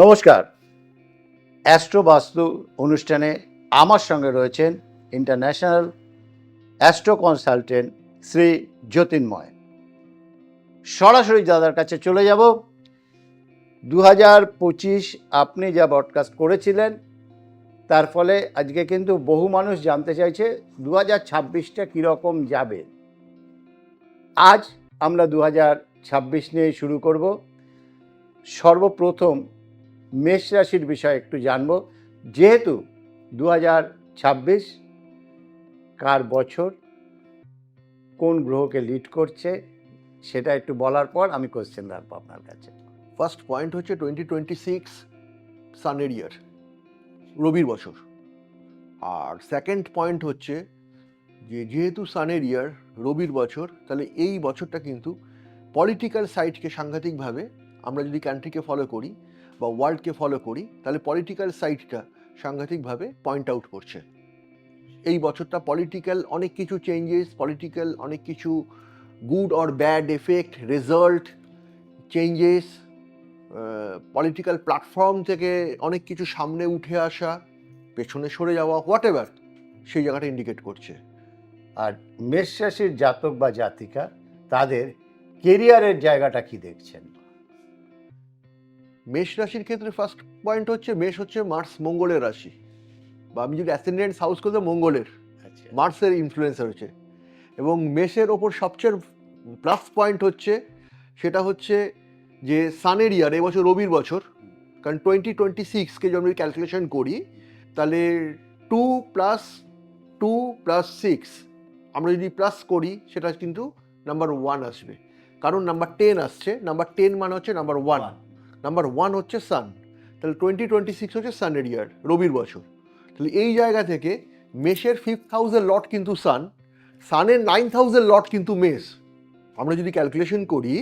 নমস্কার। অ্যাস্ট্রো বাস্তু অনুষ্ঠানে আমার সঙ্গে রয়েছেন international astro consultant Shri Jyotirmoy সরাসরি দাদার কাছে চলে যাব। দু হাজার পঁচিশ আপনি যা ব্রডকাস্ট করেছিলেন, তার ফলে আজকে কিন্তু বহু মানুষ জানতে চাইছে দু হাজার ছাব্বিশটা কীরকম যাবে। আজ আমরা দু হাজার ছাব্বিশ নিয়ে শুরু করব। সর্বপ্রথম মেষ রাশির বিষয়ে একটু জানব। যেহেতু দু ছাব্বিশ কার বছর, কোন গ্রহকে লিড করছে, সেটা একটু বলার পর আমি কোশ্চেন রাখব আপনার কাছে। ফার্স্ট পয়েন্ট হচ্ছে টোয়েন্টি টোয়েন্টি সিক্স সানের ইয়ার রবির বছর। আর সেকেন্ড পয়েন্ট হচ্ছে যে যেহেতু সানের ইয়ার রবির বছর, তাহলে এই বছরটা কিন্তু পলিটিক্যাল সাইডকে সাংঘাতিকভাবে আমরা যদি কান্ট্রিকে ফলো করি বা ওয়ার্ল্ডকে ফলো করি, তাহলে পলিটিক্যাল সাইডটা সাংঘাতিকভাবে পয়েন্ট আউট করছে। এই বছরটা পলিটিক্যাল অনেক কিছু চেঞ্জেস পলিটিক্যাল অনেক কিছু good or bad effect result changes political platform থেকে অনেক কিছু সামনে উঠে আসা, পেছনে সরে যাওয়া হোয়াট এভার সেই জায়গাটা ইন্ডিকেট করছে। আর মেষ জাতক বা জাতিকা, তাদের কেরিয়ারের জায়গাটা কি দেখছেন? মেষ রাশির ক্ষেত্রে ফার্স্ট পয়েন্ট হচ্ছে মেষ হচ্ছে মার্স মঙ্গলের রাশি। বা আমি যদি অ্যাসেন্ডেন্ট হাউস করতে মঙ্গলের। আচ্ছা। মার্সের ইনফ্লুয়েন্স হচ্ছে। এবং মেষের ওপর সবচেয়ে প্লাস পয়েন্ট হচ্ছে সেটা হচ্ছে যে সানের ইয়ার এবছর রবির বছর কারণ টোয়েন্টি টোয়েন্টি সিক্সকে যদি আমি ক্যালকুলেশন করি তাহলে two plus two plus six আমরা যদি প্লাস করি সেটা কিন্তু নাম্বার ওয়ান আসবে। কারণ নাম্বার টেন আসছে নাম্বার টেন মানে হচ্ছে নাম্বার ওয়ান নাম্বার ওয়ান হচ্ছে সান তাহলে টোয়েন্টি টোয়েন্টি সিক্স হচ্ছে সানের ইয়ার রবির বছর। তাহলে এই জায়গা থেকে মেষের ফিফথ হাউসের লট কিন্তু সান সানের নাইন্থ হাউসের লট কিন্তু মেষ। আমরা যদি ক্যালকুলেশন করি,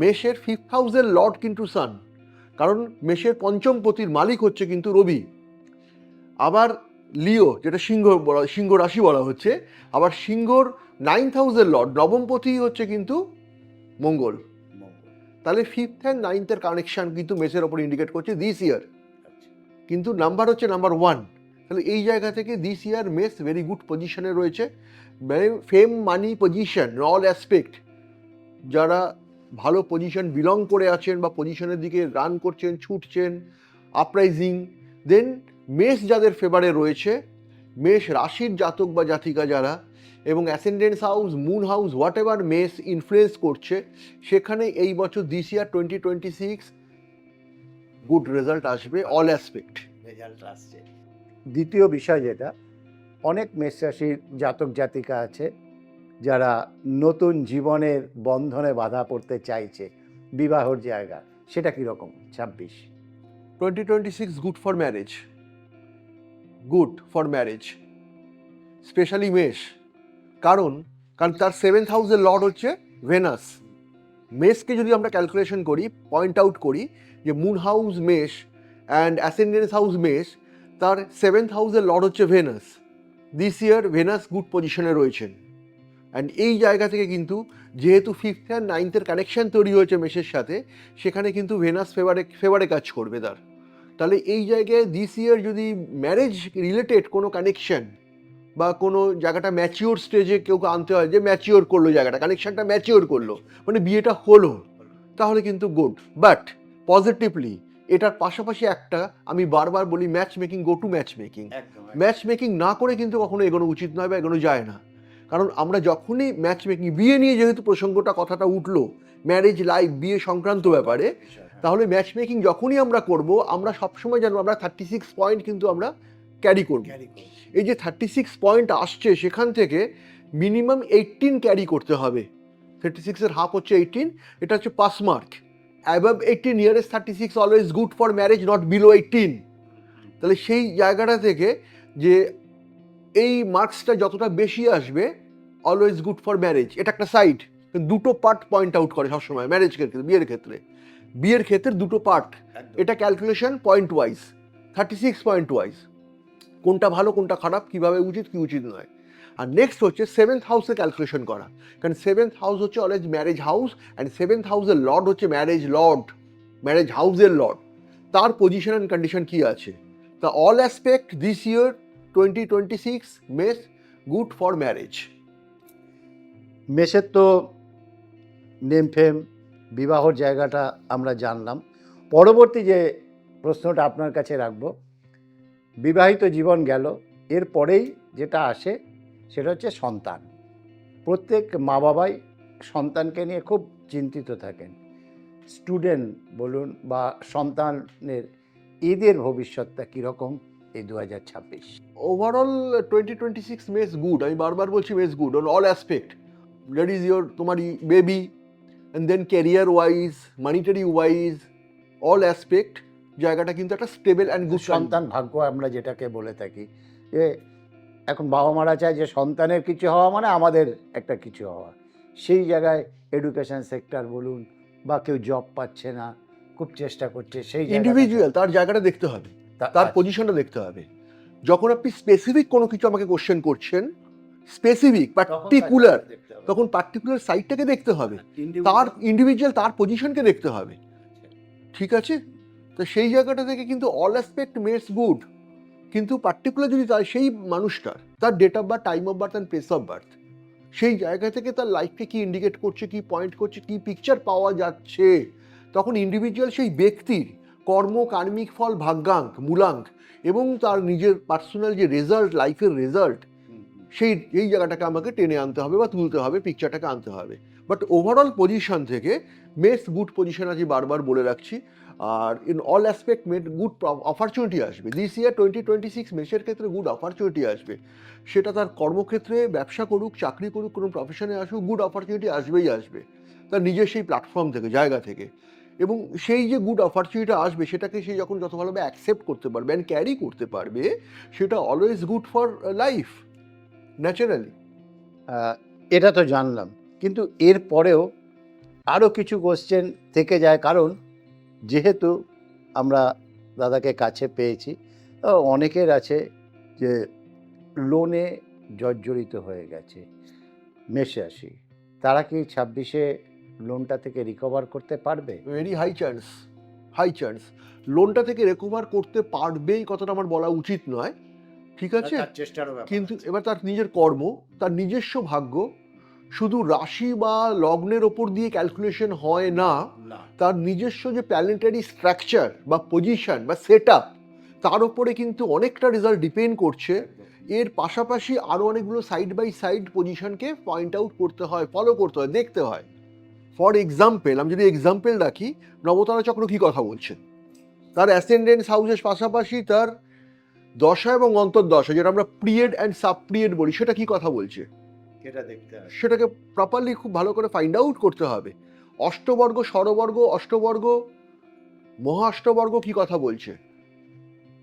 মেষের ফিফথ হাউসের লট কিন্তু সান কারণ মেষের পঞ্চম পতির মালিক হচ্ছে কিন্তু রবি। আবার লিও, যেটা সিংহ বলা, সিংহ রাশি বলা হচ্ছে, আবার সিংহর নাইন্থ হাউসের লর্ড নবমপতি হচ্ছে কিন্তু মঙ্গল। তাহলে ফিফথ অ্যান্ড নাইন্থের কানেকশন কিন্তু মেসের ওপর ইন্ডিকেট করছে দিস ইয়ার কিন্তু নাম্বার হচ্ছে নাম্বার ওয়ান তাহলে এই জায়গা থেকে this year Mesh very good পজিশনে রয়েছে। Fame money position all aspect যারা ভালো পজিশন বিলং করে আছেন বা পজিশনের দিকে রান করছেন ছুটছেন আপরাইজিং দেন মেষ যাদের ফেভারে রয়েছে মেষ রাশির জাতক বা জাতিকা যারা এবং ascendance house moon house whatever Mesh influence করছে সেখানে এই বছর this year twenty twenty six good result আসবে অল অ্যাসপেক্ট রেজাল্ট আসছে। দ্বিতীয় বিষয় যেটা অনেক মেষ রাশির জাতক জাতিকা আছে যারা নতুন জীবনের বন্ধনে বাধা পড়তে চাইছে বিবাহর জায়গা সেটা কীরকম? ছাব্বিশ। Twenty twenty six good for marriage good for marriage specially Mesh কারণ কারণ তার সেভেন্থ হাউসের লর্ড হচ্ছে ভেনাস মেষকে যদি আমরা ক্যালকুলেশন করি পয়েন্ট আউট করি যে moon house Mesh and ascendance house Mesh, তার সেভেন্থ হাউসের লর্ড হচ্ছে Venus this year Venus good পজিশনে রয়েছেন। অ্যান্ড এই জায়গা থেকে কিন্তু যেহেতু ফিফথ অ্যান্ড নাইনথের কানেকশন তৈরি হয়েছে মেষের সাথে, সেখানে কিন্তু ভেনাস ফেভারে ফেভারে কাজ করবে তার। তাহলে এই জায়গায় দিস ইয়ার যদি ম্যারেজ রিলেটেড কোনো কানেকশন বা কোনো জায়গাটা ম্যাচিওর স্টেজে কেউ আনতে হয় যে ম্যাচিওর করল জায়গাটা কানেকশনটা ম্যাচিওর করল মানে বিয়েটা হলো তাহলে কিন্তু গুড বাট পজিটিভলি এটার পাশাপাশি একটা আমি বারবার বলি match making go to match making match making না করে কিন্তু কখনো এগোনো উচিত নয় বা এগোনো যায় না। কারণ আমরা যখনই ম্যাচ মেকিং বিয়ে নিয়ে যেহেতু প্রসঙ্গটা কথাটা উঠল ম্যারেজ লাইফ বিয়ে সংক্রান্ত ব্যাপারে তাহলে ম্যাচ মেকিং যখনই আমরা করব আমরা সবসময় জানব আমরা থার্টি সিক্স পয়েন্ট কিন্তু আমরা ক্যারি করব। এই যে থার্টি সিক্স পয়েন্ট আসছে সেখান থেকে মিনিমাম এইটিন ক্যারি করতে হবে। থার্টি সিক্সের হাফ হচ্ছে এইটিন এটা হচ্ছে pass mark above eighteen years thirty six always good for marriage not below eighteen তাহলে সেই জায়গাটা থেকে যে এই মার্কসটা যতটা বেশি আসবে অলওয়েজ গুড ফর ম্যারেজ এটা একটা সাইড দুটো পার্ট পয়েন্ট আউট করে সবসময় ম্যারেজ ক্ষেত্রে বিয়ের ক্ষেত্রে। বিয়ের ক্ষেত্রে দুটো পার্ট এটা calculation point wise thirty six point wise কোনটা ভালো, কোনটা খারাপ, কীভাবে উচিত, কি উচিত নয়। আর নেক্সট হচ্ছে সেভেন্থ হাউসে ক্যালকুলেশন করা। কারণ সেভেন্থ হাউস হচ্ছে always marriage house and seventh হাউসের লর্ড হচ্ছে ম্যারেজ লর্ড ম্যারেজ হাউসের লর্ড তার পজিশন অ্যান্ড কন্ডিশন কী আছে? তা all aspect this year twenty twenty six Mesh good for marriage মেসের তো নেম ফেম বিবাহর জায়গাটা আমরা জানলাম। পরবর্তী যে প্রশ্নটা আপনার কাছে রাখব বিবাহিত জীবন গেল এরপরেই যেটা আসে সেটা হচ্ছে সন্তান। প্রত্যেক মা বাবাই সন্তানকে নিয়ে খুব চিন্তিত থাকেন। স্টুডেন্ট বলুন বা সন্তানের এদের ভবিষ্যৎটা কীরকম এই দু হাজার ছাব্বিশ? Overall twenty twenty six Mesh good আমি বারবার বলছি Mesh good on all aspect that is your তোমার baby and then career wise monetary wise all aspect জায়গাটা কিন্তু একটা স্টেবল অ্যান্ড গুড সন্তান ভাগ্য আমরা যেটাকে বলে থাকি যে এখন বাবা মারা চায় যে সন্তানের কিছু হওয়া মানে আমাদের একটা কিছু হওয়া। সেই জায়গায় এডুকেশন সেক্টর বলুন বা কেউ জব পাচ্ছে না খুব চেষ্টা করছে সেই ইন্ডিভিজুয়াল তার জায়গাটা দেখতে হবে তার আচ্ছা, পজিশনটা দেখতে হবে। যখন আপনি স্পেসিফিক কোনো কিছু আমাকে কোশ্চেন করছেন স্পেসিফিক পার্টিকুলার। তখন পার্টিকুলার সাইটটাকে দেখতে হবে। তার ইন্ডিভিজুয়াল তার পজিশনকে দেখতে হবে। ঠিক আছে? তো সেই জায়গাটা থেকে কিন্তু অল অ্যাসপেক্ট মেটস গুড কিন্তু পার্টিকুলার যদি তার সেই মানুষটার, তার date of birth time of birth and place of birth সেই জায়গা থেকে তার লাইফকে কি ইন্ডিকেট করছে, কি পয়েন্ট করছে, কি পিকচার পাওয়া যাচ্ছে, তখন ইন্ডিভিজুয়াল সেই ব্যক্তির কর্ম, কার্মিক ফল, ভাগ্যাঙ্ক, মূলাঙ্ক এবং তার নিজের পার্সোনাল যে রেজাল্ট লাইফের রেজাল্ট। সেই, এই জায়গাটাকে আমাকে টেনে আনতে হবে বা তুলতে হবে পিকচারটাকে আনতে হবে বাট ওভারঅল পজিশন থেকে মেস গুড পজিশন আছে বারবার বলে রাখছি আর in all aspect Mesh good opportunity আসবে। This year twenty twenty six মেসের ক্ষেত্রে গুড অপরচুনিটি আসবে। সেটা তার কর্মক্ষেত্রে ব্যবসা করুক, চাকরি করুক, কোনো প্রফেশনে আসুক গুড অপরচুনিটি আসবেই আসবে। তার নিজের সেই প্ল্যাটফর্ম থেকে, জায়গা থেকে। এবং সেই যে গুড অপরচুনিটি আসবে, সেটাকে সে যখন যত ভালোভাবে অ্যাকসেপ্ট করতে পারবে অ্যান্ড ক্যারি করতে পারবে, সেটা always good for life naturally এটা তো জানলাম। কিন্তু এর পরেও আরও কিছু কোশ্চেন থেকে যায় কারণ যেহেতু আমরা দাদাকে কাছে পেয়েছি অনেকের আছে যে লোনে জর্জরিত হয়ে গেছে মেশে আসি তারা কি ছাব্বিশে লোনটা থেকে রিকভার করতে পারবে? Very high chance high chance লোনটা থেকে রেকভার করতে পারবেই কথাটা আমার বলা উচিত নয় ঠিক আছে? কিন্তু এবার তার নিজের কর্ম তার নিজস্ব ভাগ্য শুধু রাশি বা লগ্নের ওপর দিয়ে ক্যালকুলেশন হয় না তার নিজস্ব যে প্ল্যানেটারি স্ট্রাকচার বা পজিশন বা সেট তার উপরে কিন্তু অনেকটা রেজাল্ট ডিপেন্ড করছে। এর পাশাপাশি আরও অনেকগুলো সাইড বাই সাইড পজিশনকে পয়েন্ট আউট করতে হয় ফলো করতে হয় দেখতে হয়। ফর এক্সাম্পল আমি যদি এক্সাম্পল রাখি নবতারা চক্র কী কথা বলছেন তার অ্যাসেন্ডেন্স হাউসের পাশাপাশি তার দশা এবং অন্তর্দশা যেটা আমরা প্রিয়েড অ্যান্ড সাব প্রিয়েড বলি সেটা কি কথা বলছে? দেখতে হবে। সেটাকে প্রপারলি খুব ভালো করে ফাইন্ড আউট করতে হবে। অষ্টবর্গ, স্বরবর্গ, অষ্টবর্গ, মহাষ্টবর্গ কি কথা বলছে?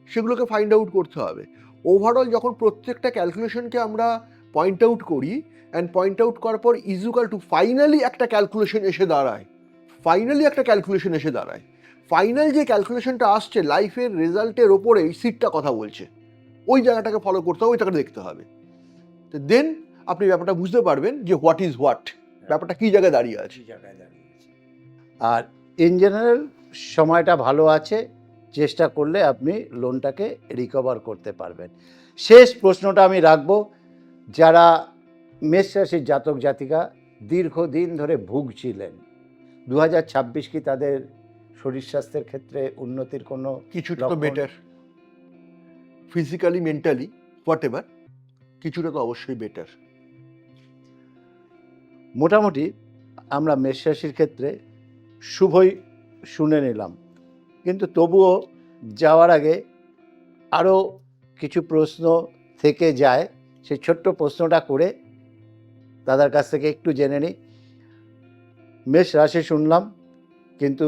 সেগুলোকে ফাইন্ড আউট করতে হবে। ওভারঅল যখন প্রত্যেকটা ক্যালকুলেশনকে আমরা পয়েন্ট আউট করি অ্যান্ড পয়েন্ট আউট করার পর ইজুকাল টু ফাইনালি একটা ক্যালকুলেশন এসে দাঁড়ায়। ফাইনালি একটা ক্যালকুলেশন এসে দাঁড়ায়। ফাইনাল যে ক্যালকুলেশনটা আসছে লাইফের রেজাল্টের ওপরে সিটটা কথা বলছে। ওই জায়গাটাকে ফলো করতে হবে ওইটাকে দেখতে হবে। তো দেন আপনি ব্যাপারটা বুঝতে পারবেন যে হোয়াট ইজ হোয়াট ব্যাপারটা কী জায়গায় দাঁড়িয়ে আছে। আর ইন জেনারেল সময়টা ভালো আছে চেষ্টা করলে আপনি লোনটাকে রিকভার করতে পারবেন। শেষ প্রশ্নটা আমি রাখব যারা মেষ রাশির জাতক জাতিকা দীর্ঘদিন ধরে ভুগছিলেন দু হাজার ছাব্বিশ কি তাদের শরীর স্বাস্থ্যের ক্ষেত্রে উন্নতির কোনো কিছুটা তো better physically mentally whatever কিছুটা তো অবশ্যই বেটার মোটামুটি আমরা মেষ রাশির ক্ষেত্রে শুভই শুনে নিলাম। কিন্তু তবুও যাওয়ার আগে আরও কিছু প্রশ্ন থেকে যায়, সেই ছোট্ট প্রশ্নটা করে দাদার কাছ থেকে একটু জেনে নিই। মেষ রাশি শুনলাম, কিন্তু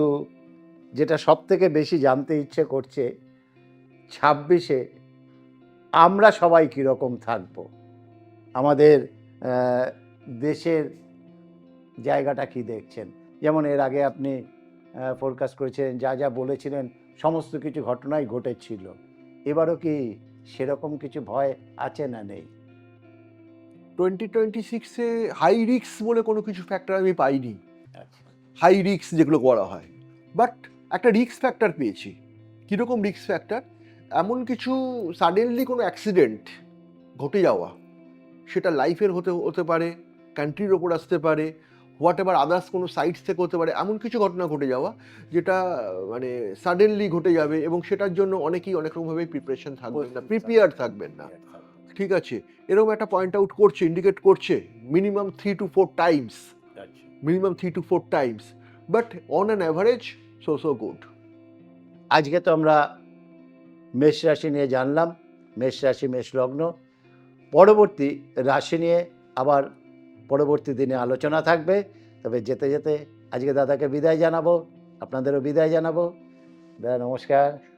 যেটা সব থেকে বেশি জানতে ইচ্ছে করছে, ছাব্বিশে আমরা সবাই কীরকম থাকব? আমাদের দেশের জায়গাটা কি দেখছেন? যেমন এর আগে আপনি ফোরকাস্ট করেছেন যা যা বলেছিলেন সমস্ত কিছু ঘটনাই ঘটেছিল। এবারও কি সেরকম কিছু ভয় আছে না নেই? টোয়েন্টি টোয়েন্টি সিক্সে হাই রিক্স বলে কোনো কিছু ফ্যাক্টর আমি পাইনি। হাই রিক্স যেগুলো করা হয়। বাট একটা রিক্স ফ্যাক্টর পেয়েছি। কীরকম রিস্ক ফ্যাক্টর এমন কিছু সাডেনলি কোনো অ্যাক্সিডেন্ট ঘটে যাওয়া। সেটা লাইফের হতে হতে পারে কান্ট্রির ওপর আসতে পারে হোয়াট এভার আদার্স কোনো সাইটস থেকে হতে পারে এমন কিছু ঘটনা ঘটে যাওয়া যেটা মানে সাডেনলি ঘটে যাবে এবং সেটার জন্য অনেকেই অনেক রকমভাবে প্রিপারেশন থাকবেন না প্রিপেয়ার থাকবেন না। ঠিক আছে? এরকম একটা পয়েন্ট আউট করছে ইন্ডিকেট করছে minimum three to four times minimum three to four times but on an average so so good আজকে তো আমরা মেষ রাশি নিয়ে জানলাম মেষ রাশি মেষ লগ্ন। পরবর্তী রাশি নিয়ে আবার পরবর্তী দিনে আলোচনা থাকবে। তবে যেতে যেতে আজকে দাদাকে বিদায় জানাব, আপনাদেরও বিদায় জানাব। দাদা, নমস্কার।